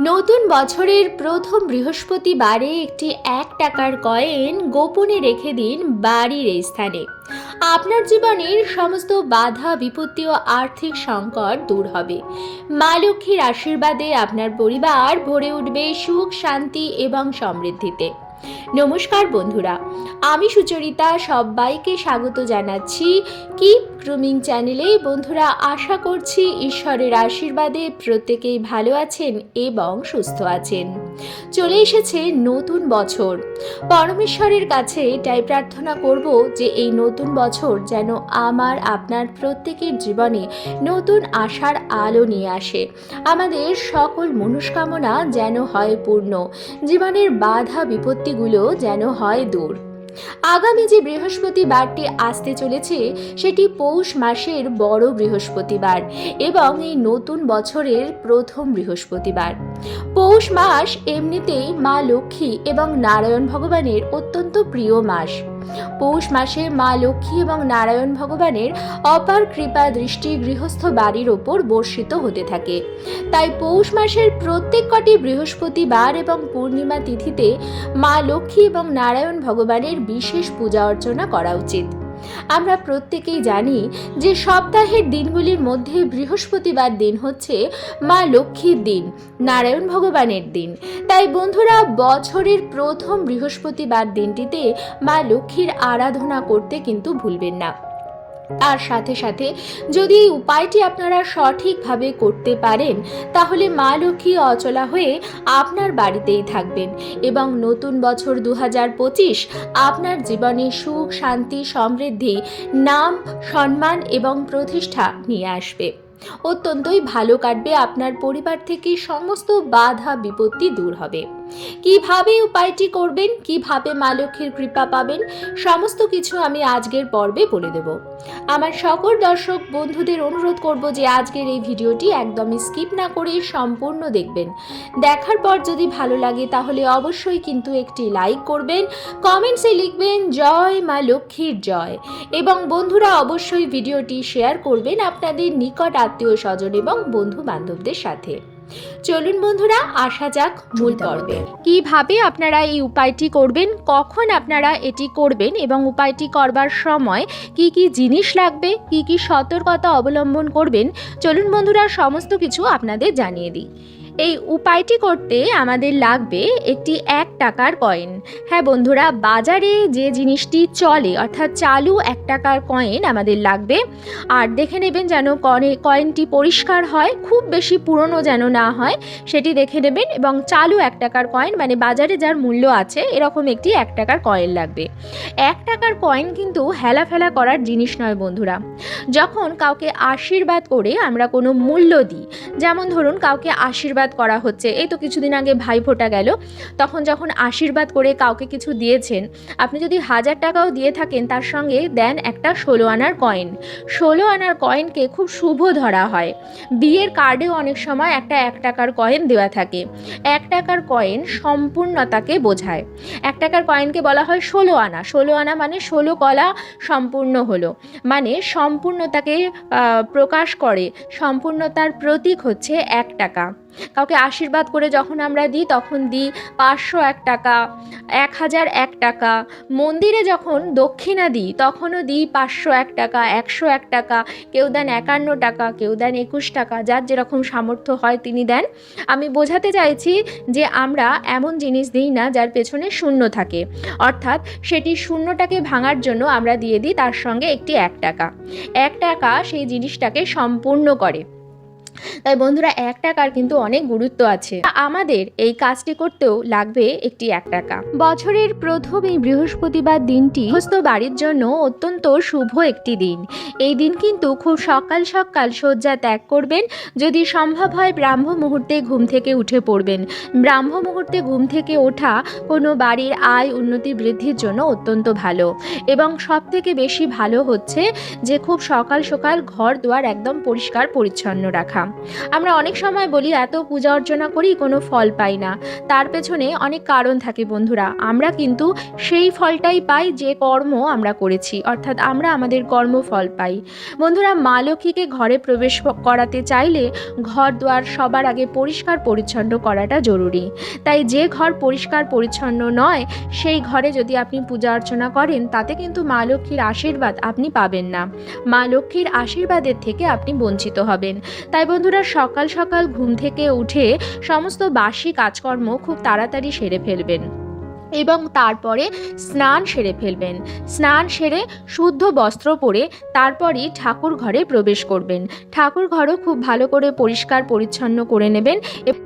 নতুন বছরের প্রথম বৃহস্পতিবারে একটি এক টাকার কয়েন গোপনে রেখে দিন বাড়ির এই স্থানে। আপনার জীবনের সমস্ত বাধা, বিপত্তি ও আর্থিক সংকট দূর হবে। মা লক্ষ্মীর আশীর্বাদে আপনার পরিবার ভরে উঠবে সুখ, শান্তি এবং সমৃদ্ধিতে। নমস্কার বন্ধুরা, আমি সুচরিতা, সবাইকে স্বাগত জানাচ্ছি কিপ গ্রুমিং চ্যানেলে বন্ধুরা আশা করছি ঈশ্বরের আশীর্বাদে প্রত্যেকেই ভালো আছেন এবং সুস্থ আছেন। চলে এসেছে নতুন বছর। পরমেশ্বরের কাছে এটাই প্রার্থনা করব যে এই নতুন বছর যেন আমার, আপনার প্রত্যেকের জীবনে নতুন আশার আলো নিয়ে আসে। আমাদের সকল মনস্কামনা যেন হয় পূর্ণ। জীবনের বাধা বিপত্তিগুলো যেন হয় দূর। আগামী যে বৃহস্পতিবারটি আসতে চলেছে, সেটি পৌষ মাসের বড় বৃহস্পতিবার এবং এই নতুন বছরের প্রথম বৃহস্পতিবার। পৌষ মাস এমনিতেই মা লক্ষ্মী এবং নারায়ণ ভগবানের অত্যন্ত প্রিয় মাস। পৌষ মাসে মা লক্ষ্মী এবং নারায়ণ ভগবানের অপার কৃপা দৃষ্টি গৃহস্থ বাড়ির ওপর বর্ষিত হতে থাকে। তাই পৌষ মাসের প্রত্যেক কটি বৃহস্পতিবার এবং পূর্ণিমা তিথিতে মা লক্ষ্মী এবং নারায়ণ ভগবানের বিশেষ পূজা অর্চনা করা উচিত। আমরা প্রত্যেকেই জানি যে সপ্তাহের দিনগুলির মধ্যে বৃহস্পতিবার দিন হচ্ছে মা লক্ষ্মীর দিন, নারায়ণ ভগবানের দিন। তাই বন্ধুরা, বছরের প্রথম বৃহস্পতিবার দিনটিতে মা লক্ষ্মীর আরাধনা করতে কিন্তু ভুলবেন না। তার সাথে সাথে যদি এই উপায়টি আপনারা সঠিকভাবে করতে পারেন, তাহলে মা লক্ষ্মী অচলা হয়ে আপনার বাড়িতেই থাকবেন এবং নতুন বছর দু আপনার জীবনে সুখ, শান্তি, সমৃদ্ধি, নাম, সম্মান এবং প্রতিষ্ঠা নিয়ে আসবে। অত্যন্তই ভালো কাটবে আপনার পরিবার থেকে সমস্ত বাধা বিপত্তি দূর হবে। কীভাবে উপায়টি করবেন? কীভাবে মা লক্ষ্মীর কৃপা পাবেন? সমস্ত কিছু আমি আজকের পর্বে বলে দেব। আমার সকল দর্শক বন্ধুদের অনুরোধ করব যে আজকের এই ভিডিওটি একদমই স্কিপ না করে সম্পূর্ণ দেখবেন। দেখার পর যদি ভালো লাগে তাহলে অবশ্যই কিন্তু একটি লাইক করবেন, কমেন্টসে লিখবেন, জয় মা লক্ষ্মীর জয় এবং বন্ধুরা অবশ্যই ভিডিওটি শেয়ার করবেন আপনাদের নিকট আত্মীয় স্বজন এবং বন্ধু বান্ধবদের সাথে। চলুন বন্ধুরা আসা যাক মূল পর্বে। কীভাবে আপনারা এই উপায়টি করবেন কখন আপনারা এটি করবেন এবং উপায়টি করবার সময় কি কি জিনিস লাগবে কি কি সতর্কতা অবলম্বন করবেন চলুন বন্ধুরা সমস্ত কিছু আপনাদের জানিয়ে দিই। এই উপায়টি করতে আমাদের লাগবে একটি এক টাকার কয়েন হ্যাঁ বন্ধুরা, বাজারে যে জিনিসটি চলে, অর্থাৎ চালু এক টাকার কয়েন আমাদের লাগবে। আর দেখে নেবেন যেন কয়েনটি পরিষ্কার হয়, খুব বেশি পুরনো যেন না হয়, সেটি দেখে নেবেন এবং চালু এক টাকার কয়েন মানে বাজারে যার মূল্য আছে, এরকম একটি এক টাকার কয়েন লাগবে। এক টাকার কয়েন কিন্তু হেলা ফেলা করার জিনিস নয় বন্ধুরা। যখন কাউকে আশীর্বাদ করে আমরা কোনো মূল্য দিই, যেমন ধরুন কাউকে আশীর্বাদ করা হচ্ছে। এই তো কিছুদিন আগে ভাইফোঁটা গেল। তখন যখন আশীর্বাদ করে কাউকে কিছু দিয়েছেন, আপনি যদি হাজার টাকাও দিয়ে থাকেন, তার সঙ্গে দেন একটা ষোলো আনার কয়েন। ষোলো আনার কয়েনকে খুব শুভ ধরা হয়। বিয়ের কার্ডেও অনেক সময় একটা এক টাকার কয়েন দেওয়া থাকে। এক টাকার কয়েন সম্পূর্ণতাকে বোঝায়। এক টাকার কয়েনকে বলা হয় ষোলো আনা। ষোলো আনা মানে ষোলো কলা সম্পূর্ণ হলো। মানে সম্পূর্ণতাকে প্রকাশ করে। সম্পূর্ণতার প্রতীক হচ্ছে এক টাকা। কাউকে আশীর্বাদ করে যখন আমরা দিই, তখন দিই পাঁচশো এক টাকা, এক হাজার এক টাকা। মন্দিরে যখন দক্ষিণা দিই, তখনও দিই পাঁচশো এক টাকা, একশো এক টাকা, কেউ দেন একান্ন টাকা, কেউ দেন একুশ টাকা, যার যেরকম সামর্থ্য হয় তিনি দেন। আমি বোঝাতে চাইছি যে আমরা এমন জিনিস দিই না যার পেছনে শূন্য থাকে। অর্থাৎ সেটি শূন্যটাকে ভাঙার জন্য আমরা দিয়ে দিই, তার সঙ্গে একটি এক টাকা। এক টাকা সেই জিনিসটাকে সম্পূর্ণ করে। তাই বন্ধুরা, এক টাকার কিন্তু অনেক গুরুত্ব আছে। আমাদের এই কাজটি করতেও লাগবে একটি এক টাকা। বছরের প্রথম এই বৃহস্পতিবার দিনটি হস্ত বাড়ির জন্য অত্যন্ত শুভ একটি দিন। এই দিন কিন্তু খুব সকাল সকাল শয্যা ত্যাগ করবেন। যদি সম্ভব হয় ব্রাহ্ম মুহূর্তে ঘুম থেকে উঠে পড়বেন। ব্রাহ্ম মুহূর্তে ঘুম থেকে ওঠা কোনো বাড়ির আয় উন্নতি বৃদ্ধির জন্য অত্যন্ত ভালো। এবং সব থেকে বেশি ভালো হচ্ছে যে খুব সকাল সকাল ঘর দুয়ার একদম পরিষ্কার পরিচ্ছন্ন রাখা। আমরা অনেক সময় বলি, এত পূজা অর্চনা করি, কোনো ফল পাই না। তার পেছনে অনেক কারণ থাকে বন্ধুরা। আমরা কিন্তু সেই ফলটাই পাই, যে কর্ম আমরা করেছি, অর্থাৎ আমরা আমাদের কর্মফল পাই। বন্ধুরা, মা লক্ষ্মীকে ঘরে প্রবেশ করাতে চাইলে ঘর দুয়ার সবার আগে পরিষ্কার পরিচ্ছন্ন করাটা জরুরি। তাই যে ঘর পরিষ্কার পরিচ্ছন্ন নয়, সেই ঘরে যদি আপনি পূজা অর্চনা করেন, তাতে কিন্তু মা লক্ষ্মীর আশীর্বাদ আপনি পাবেন না। মা লক্ষ্মীর আশীর্বাদের থেকে আপনি বঞ্চিত হবেন। তাই বন্ধুরা সকাল সকাল ঘুম থেকে উঠে সমস্ত বাসি কাজকর্ম খুব তাড়াতাড়ি সেরে ফেলবেন এবং তারপরে স্নান সেরে ফেলবেন। স্নান সেরে শুদ্ধ বস্ত্র পরে তারপরই ঠাকুর ঘরে প্রবেশ করবেন। ঠাকুর ঘরও খুব ভালো করে পরিষ্কার পরিচ্ছন্ন করে নেবেন।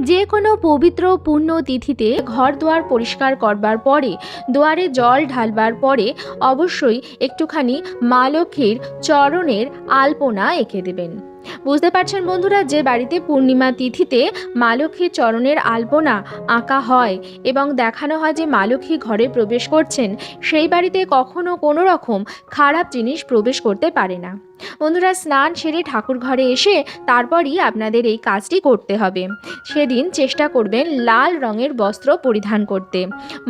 যে কোনো পবিত্র পুণ্য তিথিতে ঘর দুয়ার পরিষ্কার করবার পরে, দুয়ারে জল ঢালবার পরে অবশ্যই একটুখানি মা লক্ষ্মীর চরণের আলপনা এঁকে দেবেন। বুঝতে পারছেন বন্ধুরা যে বাড়িতে পূর্ণিমা তিথিতে মা লক্ষ্মীর চরণের আলপনা আঁকা হয় এবং দেখানো হয় যে মা লক্ষ্মী ঘরে প্রবেশ করছেন, সেই বাড়িতে কখনো কোনো রকম খারাপ জিনিস প্রবেশ করতে পারে না। বন্ধুরা, স্নান সেরে ঠাকুর ঘরে এসে তারপরই আপনাদের এই কাজটি করতে হবে। সেদিন চেষ্টা করবেন লাল রঙের বস্ত্র পরিধান করতে।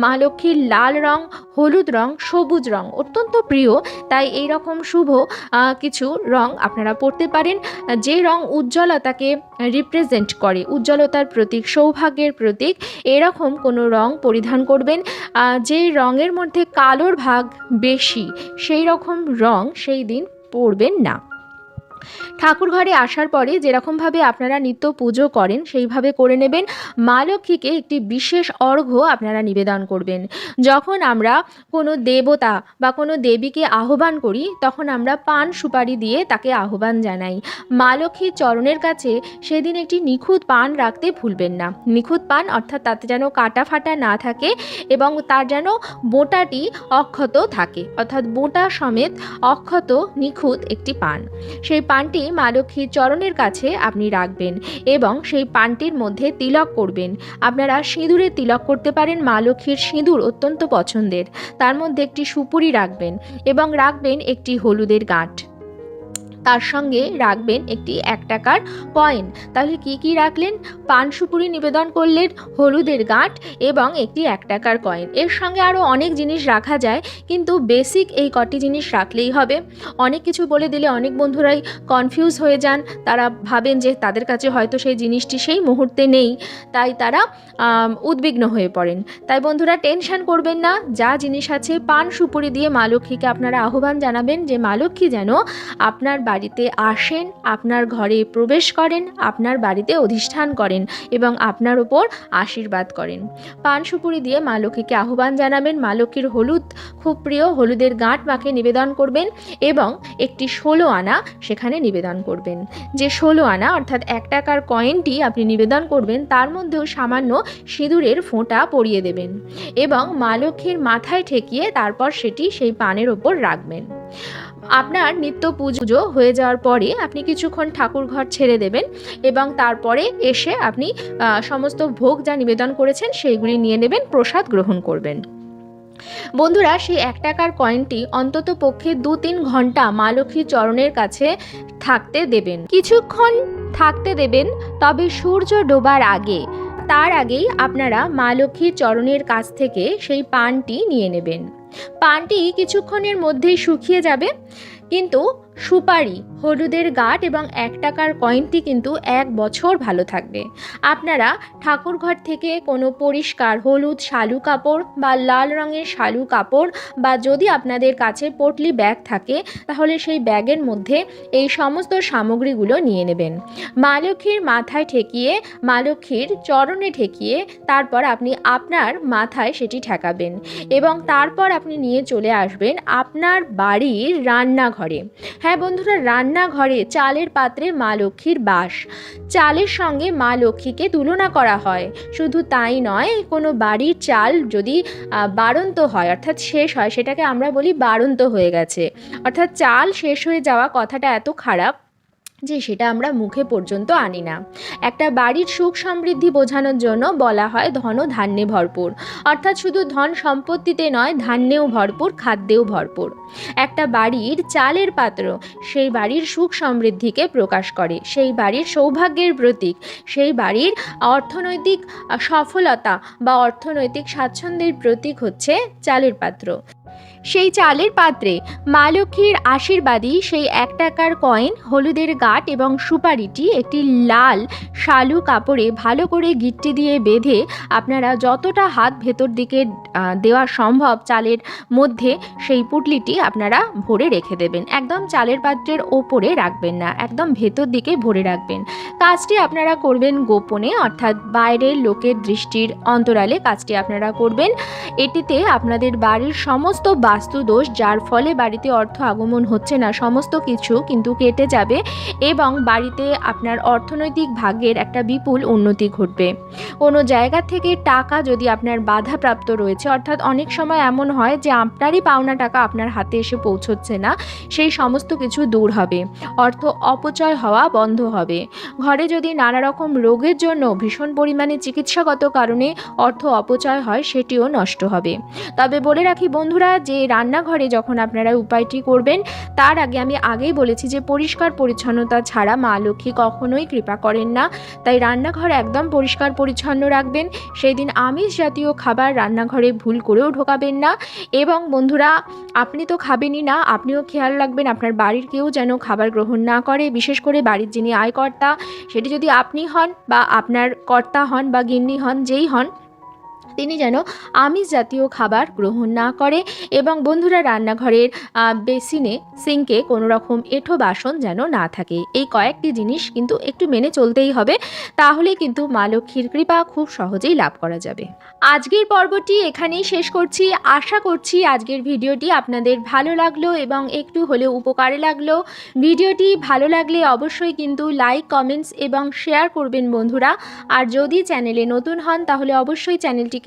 মা লক্ষ্মীর লাল রং, হলুদ রং, সবুজ রং অত্যন্ত প্রিয়। তাই এই রকম শুভ কিছু রং আপনারা পরতে পারেন। যে রং উজ্জ্বলতাকে রিপ্রেজেন্ট করে, উজ্জ্বলতার প্রতীক, সৌভাগ্যের প্রতীক, এরকম কোনো রং পরিধান করবেন। যে রঙের মধ্যে কালোর ভাগ বেশি সেই রকম রং সেই দিন পরবেন না। ঠাকুর ঘরে আসার পরে যেরকমভাবে আপনারা নিত্য পুজো করেন, সেইভাবে করে নেবেন। মা লক্ষ্মীকে একটি বিশেষ অর্ঘ্য আপনারা নিবেদন করবেন। যখন আমরা কোনো দেবতা বা কোনো দেবীকে আহ্বান করি, তখন আমরা পান সুপারি দিয়ে তাকে আহ্বান জানাই। মা লক্ষ্মীর চরণের কাছে সেদিন একটি নিখুঁত পান রাখতে ভুলবেন না। নিখুঁত পান অর্থাৎ তাতে যেন কাটা ফাটা না থাকে এবং তার যেন বোঁটাটি অক্ষত থাকে। অর্থাৎ বোঁটা সমেত অক্ষত নিখুঁত একটি পান। সেই পানটি মা লক্ষ্মীর চরণের কাছে আপনি রাখবেন এবং সেই পানটির মধ্যে তিলক করবেন। আপনারা সিঁদুরে তিলক করতে পারেন মা লক্ষ্মীর সিঁদুর অত্যন্ত পছন্দের। তার মধ্যে একটি সুপুরি রাখবেন এবং রাখবেন একটি হলুদের গাঁট। তার সঙ্গে রাখবেন একটি এক টাকার কয়েন তাহলে কি কি রাখলেন? পান সুপুরি নিবেদন করলেন, হলুদের গাঁট এবং একটি এক টাকার কয়েন এর সঙ্গে আরও অনেক জিনিস রাখা যায়, কিন্তু বেসিক এই কটি জিনিস রাখলেই হবে। অনেক কিছু বলে দিলে অনেক বন্ধুরাই কনফিউজ হয়ে যান। তারা ভাবেন যে তাদের কাছে হয়তো সেই জিনিসটি সেই মুহূর্তে নেই, তাই তারা উদ্বিগ্ন হয়ে পড়েন। তাই বন্ধুরা, টেনশন করবেন না, যা জিনিস আছে পান সুপুরি দিয়ে মা লক্ষ্মীকে আপনারা আহ্বান জানাবেন যে মা লক্ষ্মী যেন আপনার বাড়িতে আসেন, আপনার ঘরে প্রবেশ করেন, আপনার বাড়িতে অধিষ্ঠান করেন এবং আপনার ওপর আশীর্বাদ করেন। পান সুপুরি দিয়ে মা লক্ষ্মীকে আহ্বান জানাবেন, মা লক্ষ্মীর হলুদ, খুব প্রিয়, হলুদের গাঁট মাকে নিবেদন করবেন এবং একটি ষোলো আনা সেখানে নিবেদন করবেন। যে ষোলো আনা, অর্থাৎ এক টাকার কয়েনটি আপনি নিবেদন করবেন, তার মধ্যেও সামান্য সিঁদুরের ফোঁটা পরিয়ে দেবেন এবং মা লক্ষ্মীর মাথায় ঠেকিয়ে তারপর সেটি সেই পানের ওপর রাখবেন। আপনার নিত্য পুজো হয়ে যাওয়ার পরে আপনি কিছুক্ষণ ঠাকুর ঘর ছেড়ে দেবেন এবং তারপরে এসে আপনি সমস্ত ভোগ যা নিবেদন করেছেন সেইগুলি নিয়ে নেবেন, প্রসাদ গ্রহণ করবেন। বন্ধুরা, সেই এক টাকার কয়েনটি অন্তত পক্ষে দু তিন ঘণ্টা মা লক্ষ্মীর চরণের কাছে থাকতে দেবেন। কিছুক্ষণ থাকতে দেবেন, তবে সূর্য ডোবার আগে। তার আগেই আপনারা মা লক্ষ্মীর চরণের কাছ থেকে সেই পানটি নিয়ে নেবেন। পানটি কিছুক্ষণের মধ্যেই শুকিয়ে যাবে। কিন্তু সুপারি, হলুদের গাঁট এবং এক টাকার কয়েনটি কিন্তু এক বছর ভালো থাকবে। আপনারা ঠাকুর ঘর থেকে কোনো পরিষ্কার হলুদ শালু কাপড় বা লাল রঙের শালু কাপড় বা যদি আপনাদের কাছে পটলি ব্যাগ থাকে, তাহলে সেই ব্যাগের মধ্যে এই সমস্ত সামগ্রীগুলো নিয়ে নেবেন। মা লক্ষ্মীর মাথায় ঠেকিয়ে, মা লক্ষ্মীর চরণে ঠেকিয়ে, তারপর আপনি আপনার মাথায় সেটি ঠেকাবেন এবং তারপর আপনি নিয়ে চলে আসবেন আপনার বাড়ির রান্নাঘরে। হ্যাঁ বন্ধুরা, রান্নাঘরে চালের পাত্রে মা লক্ষ্মীর বাস। চালের সঙ্গে মা লক্ষ্মীকে তুলনা করা হয়। শুধু তাই নয়, কোনো বাড়ির চাল যদি বাড়ন্ত হয়, অর্থাৎ শেষ হয়, সেটাকে আমরা বলি বাড়ন্ত হয়ে গেছে। অর্থাৎ চাল শেষ হয়ে যাওয়া কথাটা এত খারাপ যে সেটা আমরা মুখে পর্যন্ত আনি না। একটা বাড়ির সুখ সমৃদ্ধি বোঝানোর জন্য বলা হয় ধন ধান্যে ভরপুর। অর্থাৎ শুধু ধন সম্পত্তিতে নয়, ধান্যেও ভরপুর, খাদ্যেও ভরপুর। একটা বাড়ির চালের পাত্র সেই বাড়ির সুখ সমৃদ্ধিকে প্রকাশ করে, সেই বাড়ির সৌভাগ্যের প্রতীক, সেই বাড়ির অর্থনৈতিক সফলতা বা অর্থনৈতিক স্বাচ্ছন্দ্যের প্রতীক হচ্ছে চালের পাত্র। সেই চালের পাত্রে মা লক্ষ্মীর আশীর্বাদী সেই এক টাকার কয়েন, হলুদের গাঁট এবং সুপারিটি একটি লাল শালু কাপড়ে ভালো করে গিট্টি দিয়ে বেঁধে আপনারা যতটা হাত ভেতর দিকে দেওয়া সম্ভব চালের মধ্যে সেই পুটলিটি আপনারা ভরে রেখে দেবেন। একদম চালের পাত্রের ওপরে রাখবেন না, একদম ভেতর দিকে ভরে রাখবেন। কাজটি আপনারা করবেন গোপনে, অর্থাৎ বাইরের লোকের দৃষ্টির অন্তরালে কাজটি আপনারা করবেন। এটিতে আপনাদের বাড়ির সমস্ত বাস্তুদোষ, যার ফলে বাড়িতে অর্থ আগমন হচ্ছে না, সমস্ত কিছু কিন্তু কেটে যাবে এবং বাড়িতে আপনার অর্থনৈতিক ভাগ্যের একটা বিপুল উন্নতি ঘটবে। কোনো জায়গা থেকে টাকা যদি আপনার বাধাপ্রাপ্ত রয়েছে, অর্থাৎ অনেক সময় এমন হয় যে আপনারই পাওনা টাকা আপনার হাতে এসে পৌঁছচ্ছে না, সেই সমস্ত কিছু দূর হবে, অর্থ অপচয় হওয়া বন্ধ হবে। ঘরে যদি নানা রকম রোগের জন্য ভীষণ পরিমাণে চিকিৎসাগত কারণে অর্থ অপচয় হয়, সেটিও নষ্ট হবে। তবে বলে রাখি বন্ধুরা যে রান্নাঘরে যখন আপনারা উপায়টি করবেন, তার আগে আমি আগেই বলেছি যে পরিষ্কার পরিচ্ছন্নতা ছাড়া মা লক্ষ্মী কখনোই কৃপা করেন না। তাই রান্নাঘর একদম পরিষ্কার পরিচ্ছন্ন রাখবেন। সেই দিন আমিষ জাতীয় খাবার রান্নাঘরে ভুল করেও ঢোকাবেন না। এবং বন্ধুরা, আপনি তো খাবেনই না, আপনিও খেয়াল রাখবেন আপনার বাড়ির কেউ যেন খাবার গ্রহণ না করে, বিশেষ করে বাড়ির যিনি আয়কর্তা, সেটি যদি আপনি হন বা আপনার কর্তা হন বা গিন্নি হন, যেই হন তিনি যেন আমিষ জাতীয় খাবার গ্রহণ না করে এবং বন্ধুরা রান্নাঘরের বেসিনে, সিঙ্কে কোনো রকম এঁঠো বাসন যেন না থাকে। এই কয়েকটি জিনিস কিন্তু একটু মেনে চলতেই হবে, তাহলে কিন্তু মা লক্ষ্মীর কৃপা খুব সহজেই লাভ করা যাবে। আজকের পর্বটি এখানেই শেষ করছি। আশা করছি আজকের ভিডিওটি আপনাদের ভালো লাগল এবং একটু হলেও উপকারে লাগল। ভিডিওটি ভালো লাগলে অবশ্যই কিন্তু লাইক, কমেন্টস এবং শেয়ার করবেন বন্ধুরা। আর যদি চ্যানেলে নতুন হন, তাহলে অবশ্যই চ্যানেলটিকে